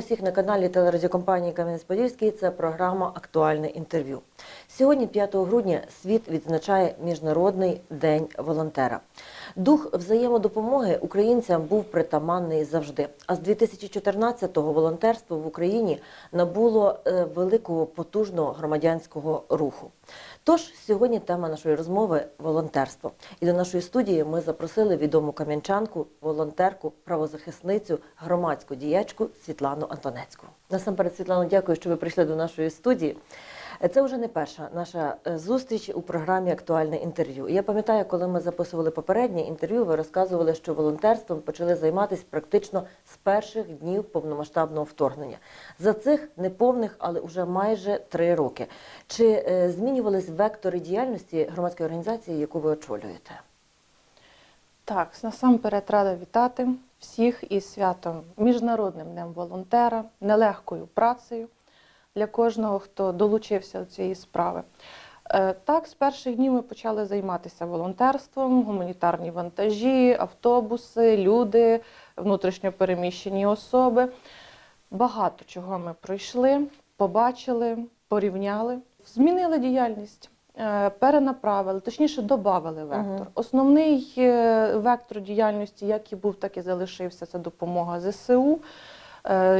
Усіх на каналі телерадіокомпанії Кам'янець-Подільський. Це програма Актуальне інтерв'ю. Сьогодні, 5 грудня, світ відзначає Міжнародний день волонтера. Дух взаємодопомоги українцям був притаманний завжди. А з 2014-го волонтерство в Україні набуло е, великого потужного громадянського руху. Тож сьогодні тема нашої розмови волонтерство. І до нашої студії ми запросили відому кам'янчанку, волонтерку, правозахисницю, громадську діячку Світлану Антонецьку. Насамперед, Світлано, дякую, що ви прийшли до нашої студії. Е, Це вже не перша наша е, зустріч у програмі Актуальне інтерв'ю. Я пам'ятаю, коли ми записували попереднє інтерв'ю, ви розказували, що волонтерством почали займатися практично з перших днів повномасштабного вторгнення. За цих неповних, але вже майже три роки. Чи е, змінювались вектори діяльності громадської організації, яку ви очолюєте? Так, насамперед рада вітати всіх із святом Міжнародним днем волонтера, нелегкою працею для кожного, хто долучився до цієї справи. Е, Так, з перших днів ми почали займатися волонтерством, гуманітарні вантажі, автобуси, люди, внутрішньопереміщені особи. Багато чого ми пройшли, побачили, порівняли, змінили діяльність, е, перенаправили, точніше, додали вектор. Основний е, вектор діяльності, як і був, так і залишився, це допомога ЗСУ,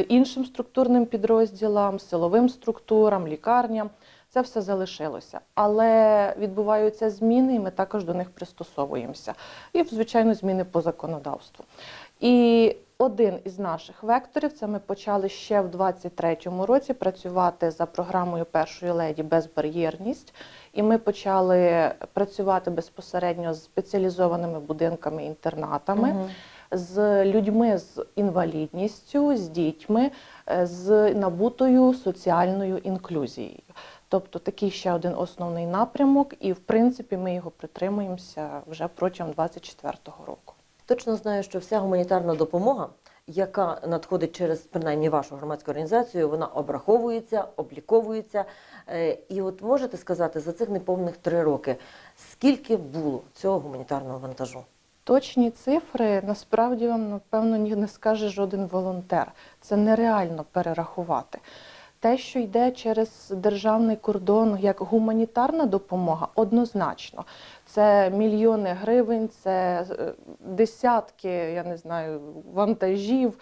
іншим структурним підрозділам, силовим структурам, лікарням. Це все залишилося, але відбуваються зміни, і ми також до них пристосовуємося. І, звичайно, зміни по законодавству. І один із наших векторів це ми почали ще в 2023 році працювати за програмою першої леді безбар'єрність. І ми почали працювати безпосередньо з спеціалізованими будинками інтернатами. З людьми з інвалідністю, з дітьми, е, з набутою соціальною інклюзією. Тобто такий ще один основний напрямок, і в принципі ми його притримуємося вже протягом 2024 року. Точно знаю, що вся гуманітарна допомога, яка надходить через принаймні вашу громадську організацію, вона обраховується, обліковується. Е, І от можете сказати за цих неповних три роки, скільки було цього гуманітарного вантажу? Точні цифри насправді вам напевно ні- не скаже жоден волонтер. Це нереально перерахувати. Те, що йде через державний кордон як гуманітарна допомога, однозначно. Це мільйони гривень, це е, десятки, я не знаю, вантажів.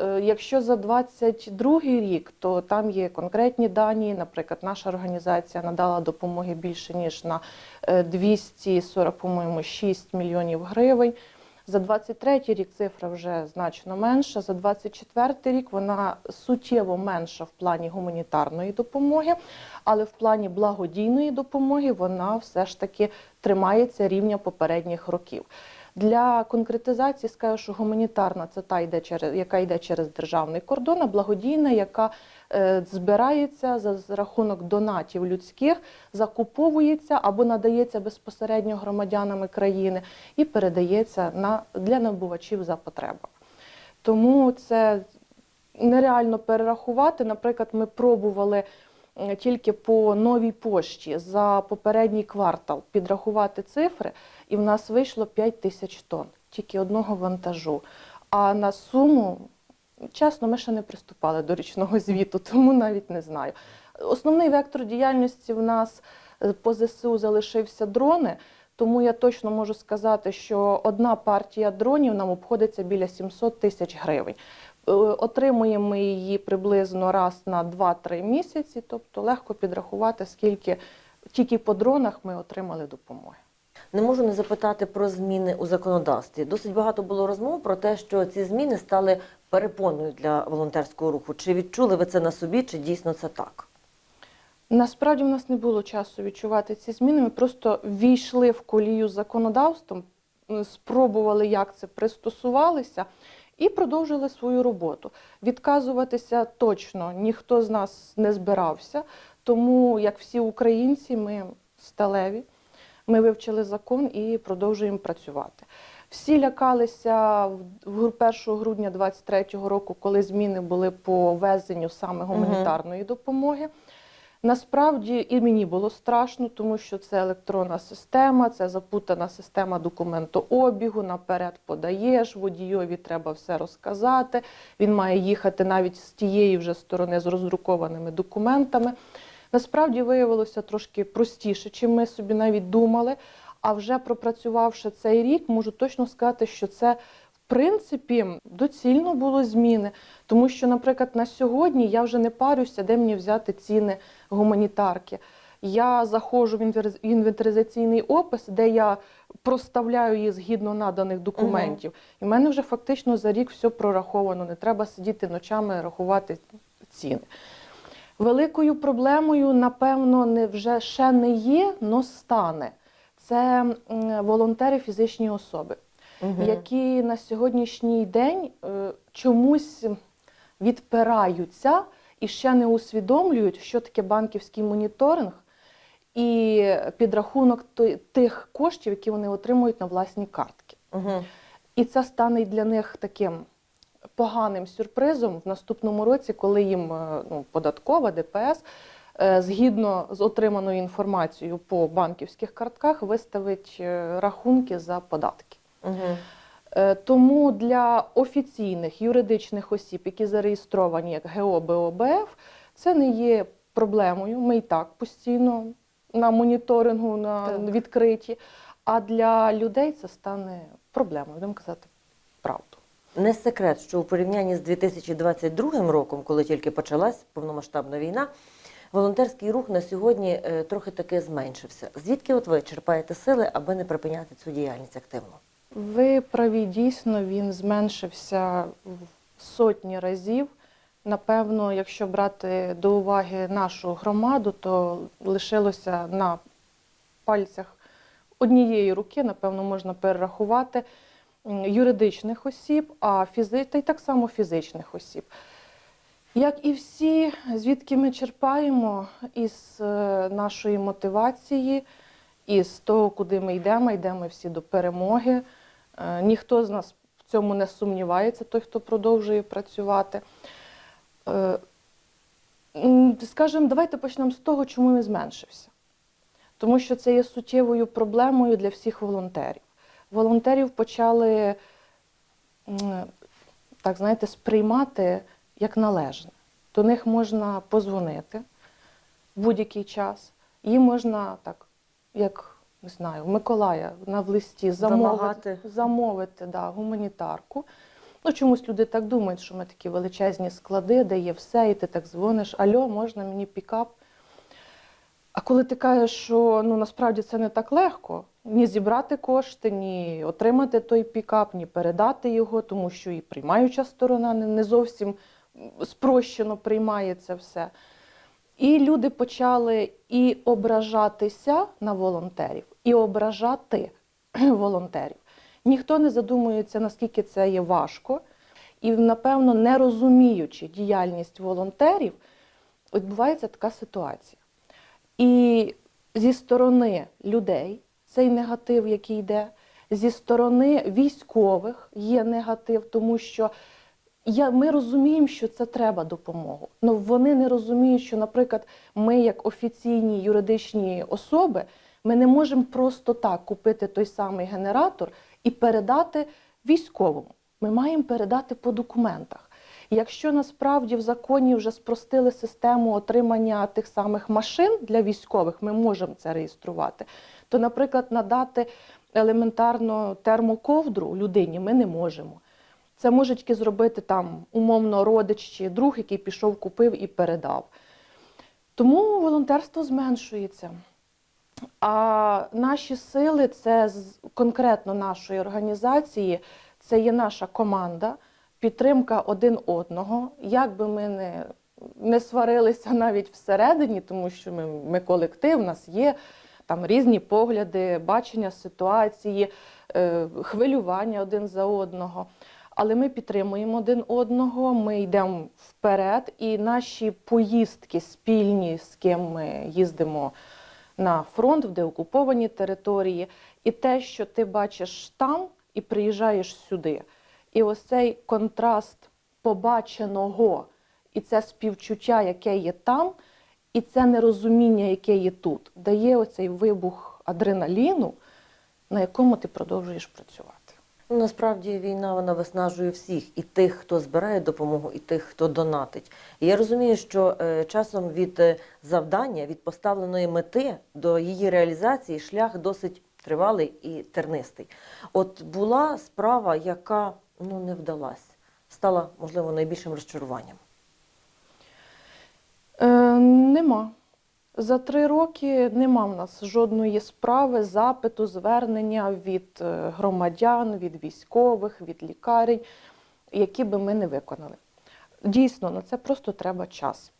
Е, Якщо за 22 рік, то там є конкретні дані. Наприклад, наша організація надала допомоги більше ніж на е, 240, по-моєму, 6 мільйонів гривень. За 23 рік цифра вже значно менша. За 24 рік вона суттєво менша в плані гуманітарної допомоги, але в плані благодійної допомоги вона все ж таки тримається рівня попередніх років. Для конкретизації скажу, що гуманітарна це та йде через яка йде через державний кордон, а благодійна, яка е, збирається за рахунок донатів людських, закуповується або надається безпосередньо громадянами країни і передається на для набувачів за потреби. Тому це нереально перерахувати. Наприклад, ми пробували е, тільки по новій пошті за попередній квартал підрахувати цифри, і в нас вийшло 5 тисяч тонн, тільки одного вантажу. А на суму, чесно, ми ще не приступали до річного звіту, тому навіть не знаю. Основний вектор діяльності в нас е, по ЗСУ залишився дрони. Тому я точно можу сказати, що одна партія дронів нам обходиться біля 700 тисяч гривень. Е, Отримуємо її приблизно раз на 2-3 місяці, тобто легко підрахувати, скільки тільки по дронах ми отримали допомоги. Не можу не запитати про зміни у законодавстві. Досить багато було розмов про те, що ці зміни стали перепоною для волонтерського руху. Чи відчули ви це на собі, чи дійсно це так? Насправді в нас не було часу відчувати ці зміни. Ми просто війшли в колію з законодавством, спробували, як це пристосувалися, і продовжили свою роботу. Відказуватися точно ніхто з нас не збирався, тому, як всі українці, ми сталеві. Ми вивчили закон і продовжуємо працювати. Всі лякалися в- в 1 грудня 2023 року, коли зміни були по везенню саме гуманітарної допомоги. Насправді і мені було страшно, тому що це електронна система, це запутана система документообігу. Наперед подаєш, водійові треба все розказати. Він має їхати навіть з тієї вже сторони з роздрукованими документами. Насправді виявилося трошки простіше, чим ми собі навіть думали. А вже пропрацювавши цей рік, можу точно сказати, що це в принципі доцільно було зміни. Тому що, наприклад, на сьогодні я вже не парюся, де мені взяти ціни гуманітарки. Я заходжу в інвентаризаційний опис, де я проставляю її згідно наданих документів. І в мене вже фактично за рік все прораховано. Не треба сидіти ночами рахувати ціни. Великою проблемою, напевно, не вже ще не є, но стане. Це волонтери фізичні особи Мгм. які на сьогоднішній день е, чомусь відпираються і ще не усвідомлюють, що таке банківський моніторинг і підрахунок тих коштів, які вони отримують на власні картки. Мгм. І це стане для них таким поганим сюрпризом в наступному році, коли їм е, ну, податкова, ДПС, е, згідно з отриманою інформацією по банківських картках, виставить е, рахунки за податки. Е, Тому для офіційних юридичних осіб, які зареєстровані як ГО БОБФ, це не є проблемою. Ми і так постійно на моніторингу, на Так. відкриті. А для людей це стане проблемою, будемо казати. Не секрет, що у порівнянні з 2022 роком, коли тільки почалась повномасштабна війна, волонтерський рух на сьогодні е, трохи таки зменшився. Звідки от ви черпаєте сили, аби не припиняти цю діяльність активно? Ви праві, дійсно, він зменшився в сотні разів. Напевно, якщо брати до уваги нашу громаду, то лишилося на пальцях однієї руки, напевно, можна перерахувати юридичних осіб, а фізи... та й так само фізичних осіб. Як і всі, звідки ми черпаємо із е, нашої мотивації, із того, куди ми йдемо, йдемо всі до перемоги. Е, Ніхто з нас в цьому не сумнівається, той, хто продовжує працювати. Е, Скажемо, давайте почнемо з того, чому він зменшився. Тому що це є суттєвою проблемою для всіх волонтерів. Волонтерів почали так, знаєте, сприймати як належне. До них можна позвонити в будь-який час. Їм можна так, як не знаю, в Миколая на в листі замовити, замовити да, гуманітарку. Ну, чомусь люди так думають, що ми такі величезні склади, де є все, і ти так дзвониш, альо, можна мені пікап. А коли ти кажеш, що ну насправді це не так легко, ні зібрати кошти, ні отримати той пікап, ні передати його, тому що і приймаюча сторона не, зовсім спрощено приймає це все. І люди почали і ображатися на волонтерів, і ображати волонтерів. Ніхто не задумується, наскільки це є важко, і, напевно, не розуміючи діяльність волонтерів, відбувається така ситуація. І зі сторони людей цей негатив, який йде, зі сторони військових є негатив, тому що я, ми розуміємо, що це треба допомогу. але вони не розуміють, що, наприклад, ми, як офіційні юридичні особи, ми не можемо просто так купити той самий генератор і передати військовому. Ми маємо передати по документах. Якщо насправді в законі вже спростили систему отримання тих самих машин для військових, ми можемо це реєструвати, то, наприклад, надати елементарно термоковдру людині ми не можемо. Це може тільки зробити там умовно родич чи друг, який пішов, купив і передав. Тому волонтерство зменшується. А наші сили, це конкретно нашої організації, це є наша команда, підтримка один одного. Як би ми не, не сварилися навіть всередині, тому що ми, ми колектив, у нас є там різні погляди, бачення ситуації, е, хвилювання один за одного. Але ми підтримуємо один одного, ми йдемо вперед, і наші поїздки спільні, з ким ми їздимо на фронт, в деокуповані території, і те, що ти бачиш там і приїжджаєш сюди. І ось цей контраст побаченого і це співчуття, яке є там, І це нерозуміння, яке є тут, дає оцей вибух адреналіну, на якому ти продовжуєш працювати. Насправді війна вона виснажує всіх, і тих, хто збирає допомогу, і тих, хто донатить. І я розумію, що е, часом від е, завдання, від поставленої мети до її реалізації шлях досить тривалий і тернистий. От була справа, яка ну не вдалась, стала можливо найбільшим розчаруванням. Е, нема. За три роки нема в нас жодної справи, запиту, звернення від е, громадян, від військових, від лікарень, які би ми не виконали. Дійсно, на це просто треба час.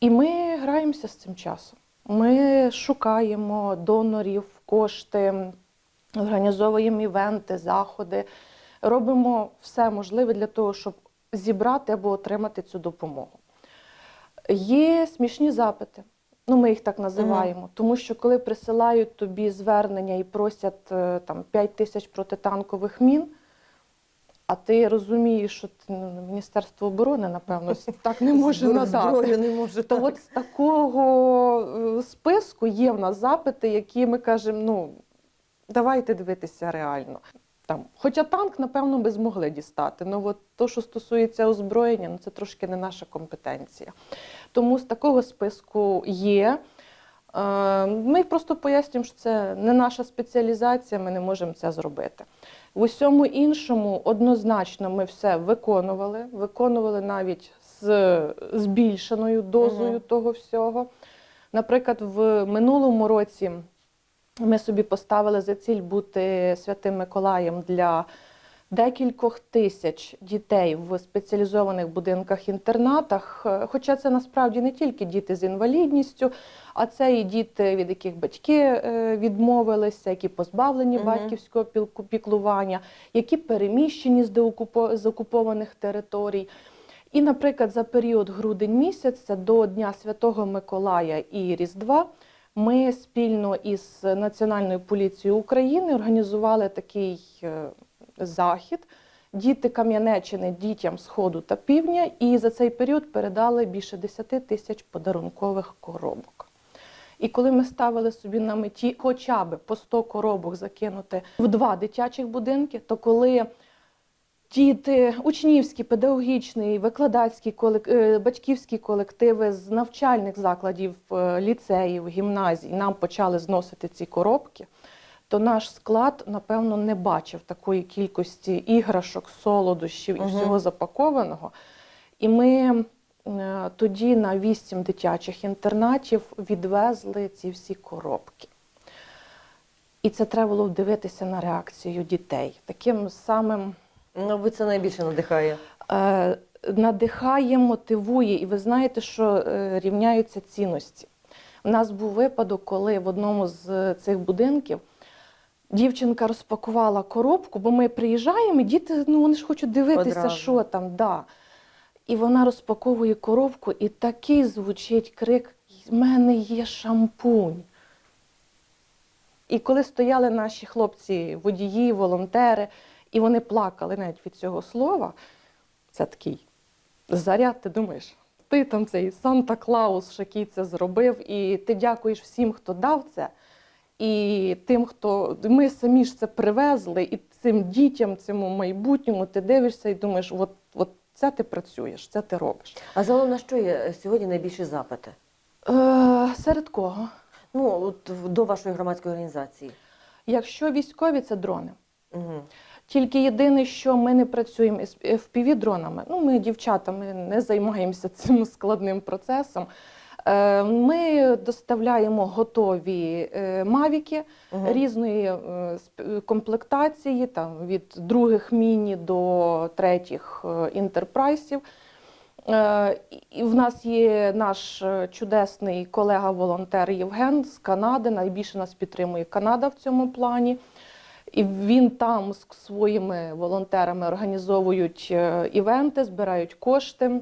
І ми граємося з цим часом. Ми шукаємо донорів, кошти, організовуємо івенти, заходи, робимо все можливе для того, щоб зібрати або отримати цю допомогу. Є смішні запити. Ну, ми їх так називаємо, тому що коли присилають тобі звернення і просять е, там 5 тисяч протитанкових мін, а ти розумієш, що ти, ну, Міністерство оборони, напевно, так не може надати. не може То так. от з такого е, списку є в нас запити, які ми кажемо, ну давайте дивитися реально. Там, хоча танк, напевно, би змогли дістати. Ну от то, що стосується озброєння, ну це трошки не наша компетенція. Тому з такого списку є. Е, Ми просто пояснюємо, що це не наша спеціалізація, ми не можемо це зробити. В усьому іншому однозначно ми все виконували, виконували навіть з збільшеною дозою Мгм. того всього. Наприклад, в минулому році ми собі поставили за ціль бути святим Миколаєм для декількох тисяч дітей в спеціалізованих будинках-інтернатах. Хоча це насправді не тільки діти з інвалідністю, а це і діти, від яких батьки е, відмовилися, які позбавлені Мгм. батьківського піклування, які переміщені з окупованих територій. І, наприклад, за період грудень місяця до Дня Святого Миколая і Різдва ми спільно із Національною поліцією України організували такий е, захід. Діти Кам'янеччини дітям Сходу та Півдня, і за цей період передали більше 10 тисяч подарункових коробок. І коли ми ставили собі на меті хоча б по 100 коробок закинути в два дитячих будинки, то коли діти, учнівські, педагогічні, викладацькі колек- е, батьківські колективи з навчальних закладів, е, ліцеїв, гімназій нам почали зносити ці коробки, то наш склад, напевно, не бачив такої кількості іграшок, солодощів і Мгм. всього запакованого. І ми е, тоді на вісім дитячих інтернатів відвезли ці всі коробки. І це треба було дивитися на реакцію дітей. Таким самим Мабуть, це найбільше надихає. е, надихає, мотивує. І ви знаєте, що е, рівняються цінності. У нас був випадок, коли в одному з цих будинків дівчинка розпакувала коробку, бо ми приїжджаємо, і діти ну, вони ж хочуть дивитися, Одразу. що там. Да. І вона розпаковує коробку, і такий звучить крик: в мене є шампунь. І коли стояли наші хлопці, водії, волонтери, і вони плакали навіть від цього слова, це такий заряд, ти думаєш, ти там цей Санта-Клаус, який це зробив, і ти дякуєш всім, хто дав це, і тим, хто ми самі ж це привезли, і цим дітям, цьому майбутньому, ти дивишся і думаєш, от, от це ти працюєш, це ти робиш. А загалом на що є сьогодні найбільші запити? Е, серед кого? Ну, от до вашої громадської організації. Якщо військові, це дрони. Угу. Тільки єдине, що ми не працюємо з FPV-дронами. Ну, ми, дівчата, ми не займаємося цим складним процесом. Е, Ми доставляємо готові е, мавіки Угу. різної е, комплектації, там, від других міні до третіх інтерпрайсів. І в нас є наш чудесний колега-волонтер Євген з Канади. Найбільше нас підтримує Канада в цьому плані. І він там з своїми волонтерами організовують е, івенти, збирають кошти.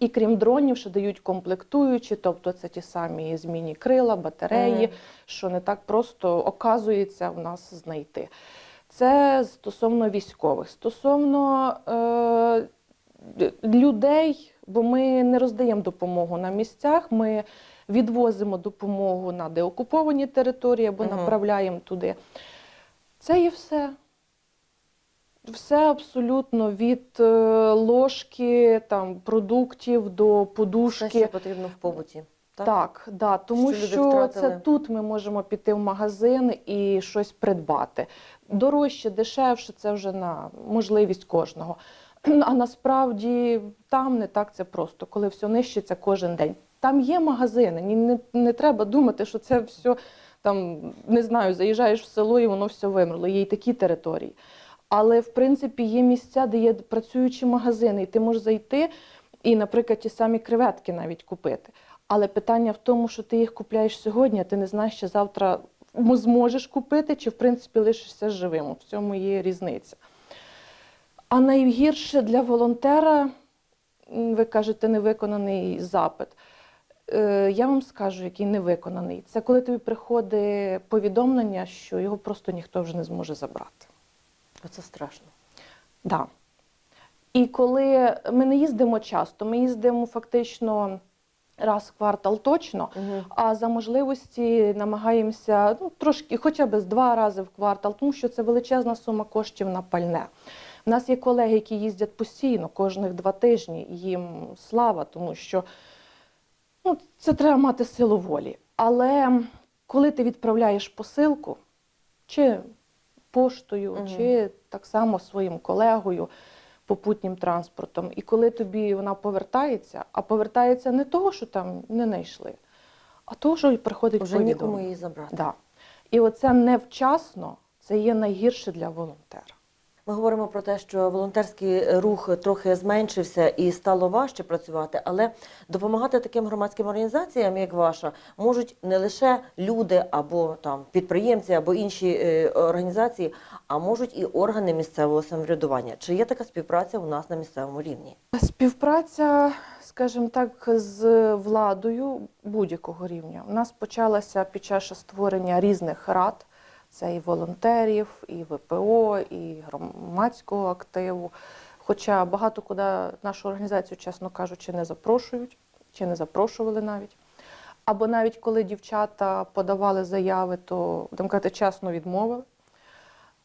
І крім дронів, ще дають комплектуючі, тобто це ті самі змінні крила, батареї, Мгм. що не так просто оказується в нас знайти. Це стосовно військових. Стосовно е, людей, бо ми не роздаємо допомогу на місцях. Ми відвозимо допомогу на деокуповані території або Мгм. направляємо туди. Це і все. Все абсолютно від е, ложки, там, продуктів до Все, подушки. що потрібно в побуті. Так? Так, да, тому Що що, це тут ми можемо піти в магазин і щось придбати. Дорожче, дешевше це вже на можливість кожного. А насправді там не так це просто, коли все нищиться кожен день. Там є магазини, ні- не, не треба думати, що це все там не знаю, заїжджаєш в село і воно все вимерло. Є й такі території. Але в принципі є місця, де є працюючі магазини, і ти можеш зайти і, наприклад, ті самі креветки навіть купити. Але питання в тому, що ти їх купляєш сьогодні, а ти не знаєш, чи завтра зможеш купити, чи в принципі лишишся живим. В цьому є різниця. А найгірше для волонтера, ви кажете, невиконаний запит. Е, Я вам скажу, який невиконаний. Це коли тобі приходить повідомлення, що його просто ніхто вже не зможе забрати. Оце страшно. Да. І коли ми не їздимо часто, ми їздимо фактично раз в квартал точно, Угу. а за можливості намагаємося ну, трошки, хоча б з два рази в квартал, тому що це величезна сума коштів на пальне. У нас є колеги, які їздять постійно, кожних два тижні. Їм слава, тому що ну, це треба мати силу волі. Але коли ти відправляєш посилку, чи поштою, Мгм. чи так само своїм колегою, попутнім транспортом, і коли тобі вона повертається, а повертається не того, що там не знайшли, а того, що приходить Вже нікому її забрати. Да. І оце невчасно, це є найгірше для волонтера. Ми говоримо про те, що волонтерський рух трохи зменшився і стало важче працювати, але допомагати таким громадським організаціям, як ваша, можуть не лише люди або там підприємці, або інші е, організації, а можуть і органи місцевого самоврядування. Чи є така співпраця у нас на місцевому рівні? Співпраця, скажімо так, з владою будь-якого рівня. У нас почалася під час створення різних рад. Це і волонтерів, і ВПО, і громадського активу. Хоча багато куди нашу організацію, чесно кажучи, не запрошують, чи не запрошували навіть. Або навіть коли дівчата подавали заяви, то будемо чесно відмовили.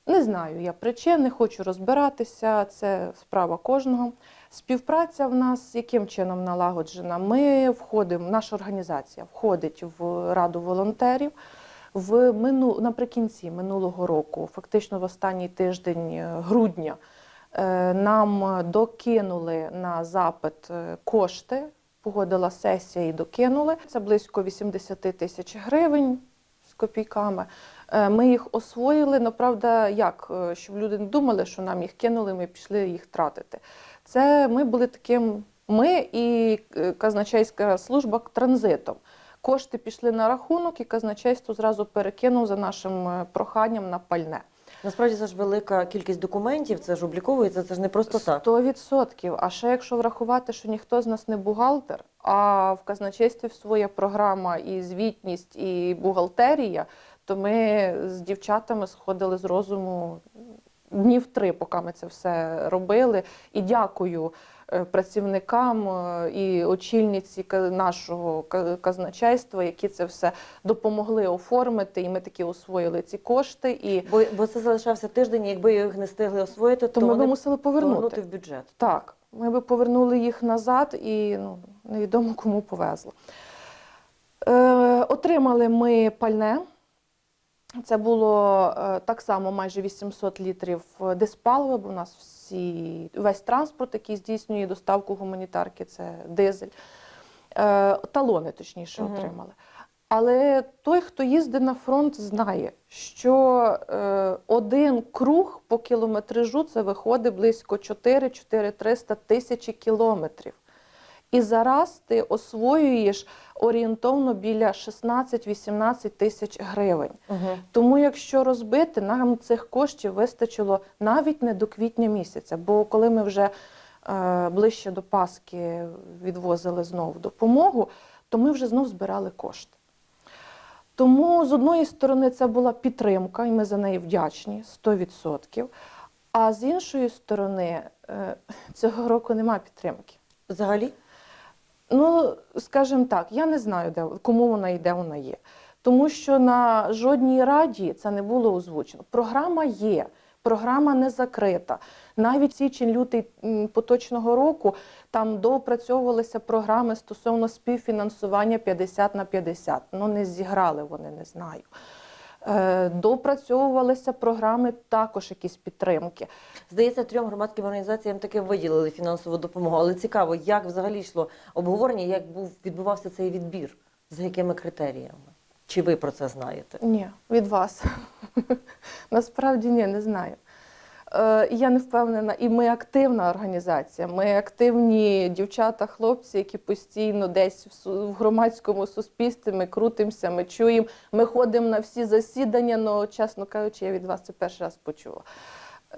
Не знаю я причин, не хочу розбиратися, це справа кожного. Співпраця в нас яким чином налагоджена? Ми входимо, наша організація входить в раду волонтерів. В мину, наприкінці минулого року, фактично в останній тиждень е, грудня, е, нам докинули на запит е, кошти. Погодила сесія і докинули. Це близько 80 тисяч гривень з копійками. Ми їх освоїли. Ну, правда, як? Щоб люди не думали, що нам їх кинули, ми пішли їх тратити. Це ми були таким, ми і казначейська служба транзитом. Кошти пішли на рахунок, і казначейство зразу перекинув за нашим е, проханням на пальне. Насправді це ж велика кількість документів, це ж обліковується, це ж не просто так. Сто відсотків. А ще якщо врахувати, що ніхто з нас не бухгалтер, а в казначействі своя програма і звітність, і бухгалтерія, то ми з дівчатами сходили з розуму днів три, поки ми це все робили. І дякую працівникам е, і очільниці нашого ка- казначейства, які це все допомогли оформити, і ми таки освоїли ці кошти. І Бо, бо це залишався тиждень, якби їх не встигли освоїти, то то ми вони би мусили повернути. повернути в бюджет. Так, ми би повернули їх назад і ну, невідомо кому повезло. Е, отримали ми пальне. Це було е, так само майже 800 літрів диспалива, бо у нас всі, весь транспорт, який здійснює доставку гуманітарки, це дизель. Е, талони, точніше, Мгм. отримали. Але той, хто їздить на фронт, знає, що е, один круг по кілометражу це виходить близько 4-4-300 тисячі кілометрів. І зараз ти освоюєш орієнтовно біля 16-18 тисяч гривень. Угу. Тому, якщо розбити, нам цих коштів вистачило навіть не до квітня місяця. Бо коли ми вже е, ближче до Пасхи відвозили знову допомогу, то ми вже знов збирали кошти. Тому з одної сторони це була підтримка, і ми за неї вдячні 100%. А з іншої сторони, е, цього року немає підтримки. Взагалі? Ну, скажімо так, я не знаю, де, кому вона і де вона є. Тому що на жодній раді це не було озвучено. Програма є, програма не закрита. Навіть січень-лютий поточного року там доопрацьовувалися програми стосовно співфінансування 50 на 50. Ну не зіграли вони, не знаю. Е, Допрацьовувалися програми також якісь підтримки. Здається, трьом громадським організаціям таки виділили фінансову допомогу, але цікаво, як взагалі йшло обговорення, як був відбувався цей відбір, за якими критеріями? Чи ви про це знаєте? Ні, від вас. Насправді ні, не знаю. Е, я не впевнена, і ми активна організація. Ми активні дівчата, хлопці, які постійно десь в, громадському суспільстві ми крутимося, ми чуємо, ми ходимо на всі засідання, але, чесно кажучи, я від вас це перший раз почула.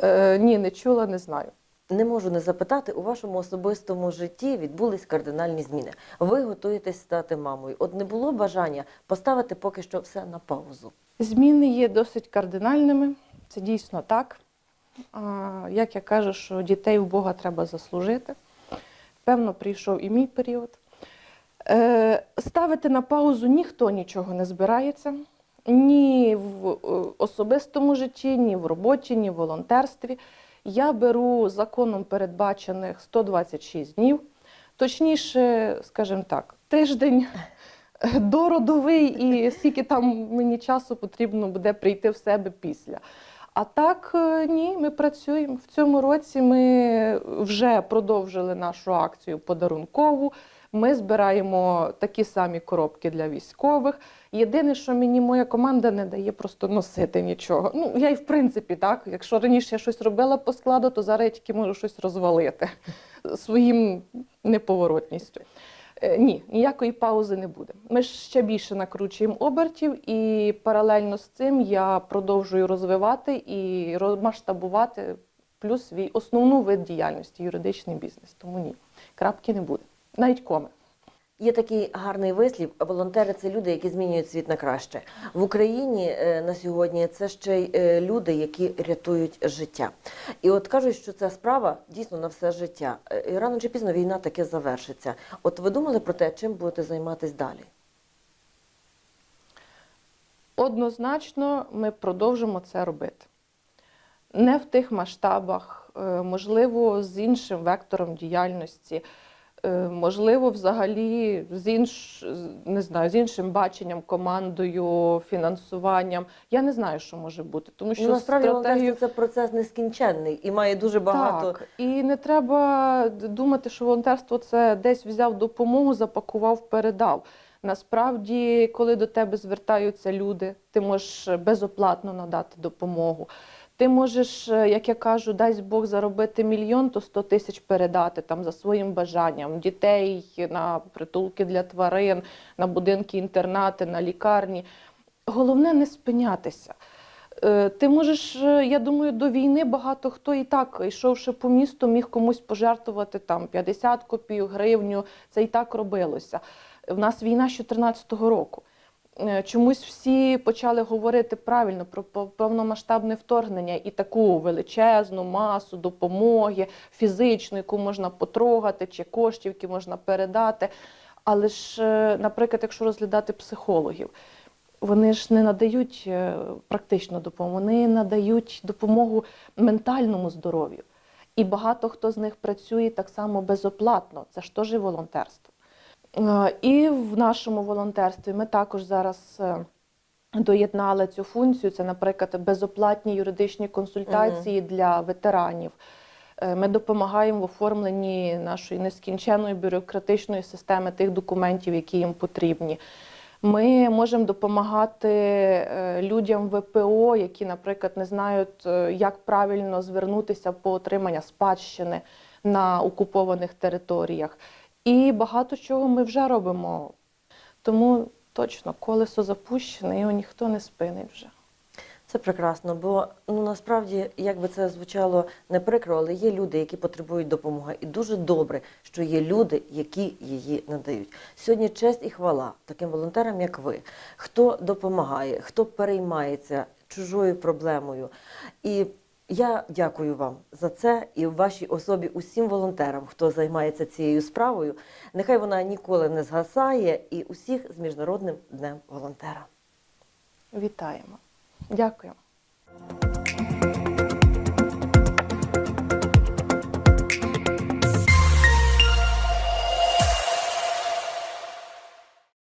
Е, ні, не чула, не знаю. Не можу не запитати, у вашому особистому житті відбулись кардинальні зміни. Ви готуєтесь стати мамою. От не було бажання поставити поки що все на паузу. Зміни є досить кардинальними, це дійсно так. Як я кажу, що дітей у Бога треба заслужити. Певно, прийшов і мій період. Е, Ставити на паузу ніхто нічого не збирається. Ні в е, особистому житті, ні в роботі, ні в волонтерстві. Я беру законом передбачених 126 днів, точніше, скажімо так, тиждень дородовий і скільки там мені часу потрібно буде прийти в себе після. А так е, ні, ми працюємо. В цьому році ми вже продовжили нашу акцію подарункову. Ми збираємо такі самі коробки для військових. Єдине, що мені моя команда не дає просто носити нічого. Ну, я і в принципі так. Якщо раніше я щось робила по складу, то зараз я тільки можу щось розвалити своїм неповоротністю. Е, Ні, ніякої паузи не буде. Ми ще більше накручуємо обертів, і паралельно з цим я продовжую розвивати і розмасштабувати плюс свій основну вид діяльності юридичний бізнес. Тому ні, крапки не буде. Навіть коми. Є такий гарний вислів: волонтери це люди, які змінюють світ на краще. В Україні е, на сьогодні це ще й е, люди, які рятують життя. І от кажуть, що ця справа дійсно на все життя. Е, І рано чи пізно війна таки завершиться. От ви думали про те, чим будете займатися далі? Однозначно, ми продовжимо це робити. Не в тих масштабах, можливо, з іншим вектором діяльності, можливо, взагалі з інш, не знаю, з іншим баченням, командою, фінансуванням. Я не знаю, що може бути, тому що Ну, насправді стратегію... це процес нескінченний і має дуже багато. Так, і не треба думати, що волонтерство це десь взяв допомогу, запакував, передав. Насправді, коли до тебе звертаються люди, ти можеш безоплатно надати допомогу. Ти можеш, е, як я кажу, дасть Бог заробити мільйон, то 100 тисяч передати там за своїм бажанням дітей на притулки для тварин, на будинки, інтернати, на лікарні. Головне не спинятися. Е, Ти можеш, е, я думаю, до війни багато хто і так, йшовши по місту, міг комусь пожертвувати там 50 копійок, гривню. Це і так робилося. В нас війна з 2014 року. Е, Чомусь всі почали говорити правильно про повномасштабне вторгнення і таку величезну масу допомоги фізичної, яку можна потрогати, чи коштів, які можна передати. Але ж, е, наприклад, якщо розглядати психологів, вони ж не надають е, практичну допомогу, вони надають допомогу ментальному здоров'ю. І багато хто з них працює так само безоплатно. Це ж теж і волонтерство. Е, І в нашому волонтерстві ми також зараз е, доєднали цю функцію. Це, наприклад, безоплатні юридичні консультації для ветеранів. Е, Ми допомагаємо в оформленні нашої нескінченної бюрократичної системи тих документів, які їм потрібні. Ми можемо допомагати людям ВПО, які, наприклад, не знають, як правильно звернутися по отримання спадщини на окупованих територіях. І багато чого ми вже робимо. Тому точно колесо запущене, його ніхто не спинить вже. Це прекрасно, бо ну насправді, як би це звучало не прикро, але є люди, які потребують допомоги, і дуже добре, що є люди, які її надають. Сьогодні честь і хвала таким волонтерам, як ви, хто допомагає, хто переймається чужою проблемою. І Я дякую вам за це і в вашій особі усім волонтерам, хто займається цією справою. Нехай вона ніколи не згасає, і усіх з міжнародним днем волонтера. Вітаємо. Дякую.